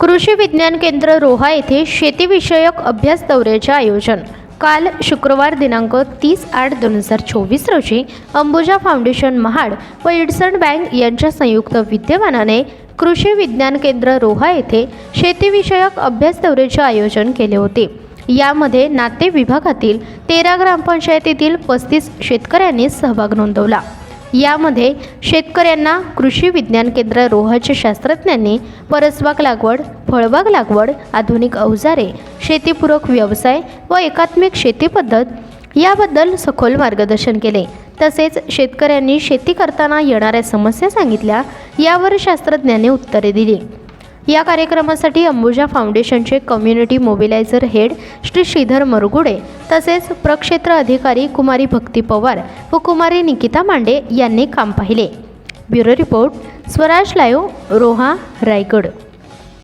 कृषी विज्ञान केंद्र रोहा येथे शेतीविषयक अभ्यास दौऱ्याचे आयोजन. काल शुक्रवार दिनांक तीस आठ दोन हजार चोवीस रोजी अंबुजा फाउंडेशन महाड व इडसन बँक यांच्या संयुक्त विद्यमानाने कृषी विज्ञान केंद्र रोहा येथे शेतीविषयक अभ्यास दौऱ्याचे आयोजन केले होते. यामध्ये नाते विभागातील तेरा ग्रामपंचायतीतील पस्तीस शेतकऱ्यांनी सहभाग नोंदवला. यामध्ये शेतकऱ्यांना कृषी विज्ञान केंद्र रोहाच्या शास्त्रज्ञांनी परसबाग लागवड फळबाग लागवड आधुनिक अवजारे शेतीपूरक व्यवसाय व एकात्मिक शेती पद्धत याबद्दल सखोल मार्गदर्शन केले. तसेच शेतकऱ्यांनी शेती करताना येणाऱ्या समस्या सांगितल्या यावर शास्त्रज्ञांनी उत्तरे दिली. या कार्यक्रमासाठी अंबुजा फाउंडेशनचे community mobiliser head Shri Shridhar Margude तसेच प्रक्षेत्र अधिकारी कुमारी भक्ती पवार व कुमारी निकिता मांडे यांनी काम पाहिले. Bureau report Swaraj live Roha Raigad.